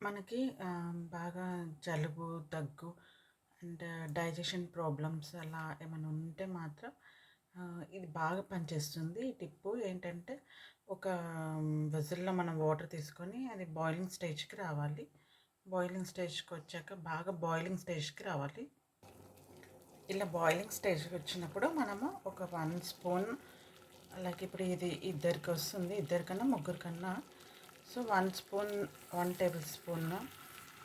మనకి బాగా జలుబు, దగ్గు అండ్ డైజెషన్ ప్రాబ్లమ్స్ అలా ఏమైనా ఉంటే మాత్రం ఇది బాగా పనిచేస్తుంది. ఈ టిప్పు ఏంటంటే ఒక వెజిల్లో మనం వాటర్ తీసుకొని అది బాయిలింగ్ స్టేజ్‌కి రావాలి. బాయిలింగ్ స్టేజ్‌కి వచ్చాక బాగా బాయిలింగ్ స్టేజ్‌కి రావాలి. ఇలా బాయిలింగ్ స్టేజ్‌కి వచ్చినప్పుడు మనము ఒక వన్ స్పూన్ అలాగే ఇప్పుడు ఇది ఇద్దరికి వస్తుంది. ఇద్దరికన్నా, ముగ్గురికన్నా so one spoon one tablespoon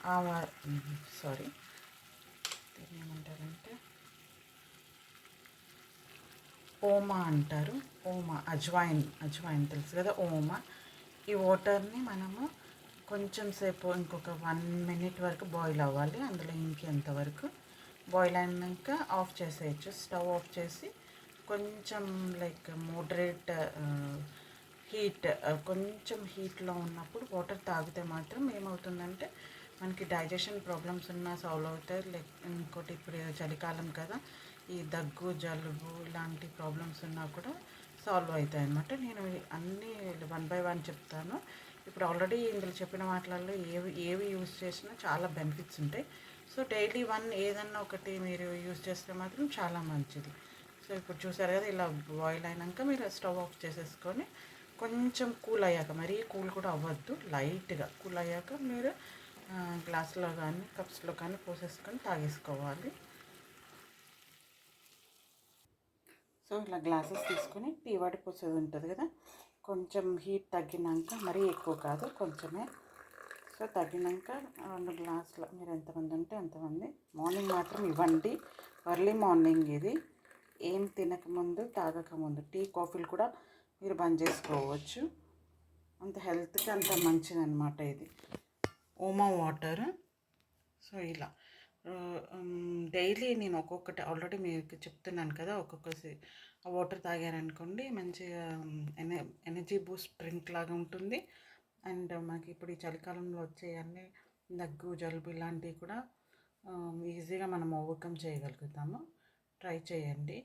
ఆవా సారీ సారీ. దీన్నేమంటారంటే ఓమా అంటారు. ఓమా అజ్వాయిన్, అజ్వాయిన్ తెలుసు కదా! ఓమా. ఈ వాటర్‌ని మనము కొంచెం సేపు ఇంకొక వన్ మినిట్ వరకు బాయిల్ అవ్వాలి. అందులో ఇంకేంత వరకు బాయిల్ అయినాక ఆఫ్ చేసేయచ్చు స్టవ్ ఆఫ్ చేసి కొంచెం లైక్ మోడరేట్ హీట్ కొంచెం హీట్‌లో ఉన్నప్పుడు వాటర్ తాగితే మాత్రం ఏమవుతుందంటే మనకి డైజెషన్ ప్రాబ్లమ్స్ ఉన్నా సాల్వ్ అవుతాయి. లైక్ ఇంకోటి ఇప్పుడు చలికాలం కదా! ఈ దగ్గు, జలుబు ఇలాంటి ప్రాబ్లమ్స్ ఉన్నా కూడా సాల్వ్ అవుతాయి అన్నమాట నేను అన్నీ వన్ బై వన్ చెప్తాను. ఇప్పుడు ఆల్రెడీ ఇందులో చెప్పిన వాటిలలో ఏవి ఏవి యూజ్ చేసినా చాలా బెనిఫిట్స్ ఉంటాయి. సో డైలీ వన్ ఏదన్నా ఒకటి మీరు యూజ్ చేస్తే మాత్రం చాలా మంచిది. సో ఇప్పుడు చూసారు కదా! ఇలా బాయిల్ అయినాక మీరు స్టవ్ ఆఫ్ చేసేసుకొని కొంచెం కూల్ అయ్యాక మరీ కూల్ కూడా అవ్వద్దు. లైట్‌గా కూల్ అయ్యాక మీరు గ్లాస్‌లో కానీ కప్స్‌లో కానీ పోసేసుకొని తాగేసుకోవాలి. సో ఇలా గ్లాసెస్ తీసుకొని టీ వాటి పోసేది ఉంటుంది కదా! కొంచెం హీట్ తగ్గినాక మరీ ఎక్కువ కాదు కొంచెమే. సో తగ్గినాక రెండు గ్లాసులు మీరు ఎంతమంది ఉంటే అంతమంది మార్నింగ్ మాత్రం ఇవ్వండి. ఎర్లీ మార్నింగ్ ఇది. ఏం తినకముందు, తాగకముందు టీ, కాఫీలు కూడా మీరు బంద్ చేసుకోవచ్చు. అంత హెల్త్‌కి అంత మంచిదన్నమాట ఇది. ఓమా వాటర్. సో ఇలా డైలీ నేను ఒక్కొక్కటి ఆల్రెడీ మీకు చెప్తున్నాను కదా! ఒక్కొక్కసి ఆ వాటర్ తాగారనుకోండి మంచిగా ఎన ఎనర్జీ బూస్ట్ డ్రింక్ లాగా ఉంటుంది. అండ్ మనకి ఇప్పుడు ఈ చలికాలంలో వచ్చేయన్నీ దగ్గు, జలుబు ఇలాంటివి కూడా ఈజీగా మనం ఓవర్‌కమ్ చేయగలుగుతాము. ట్రై చేయండి.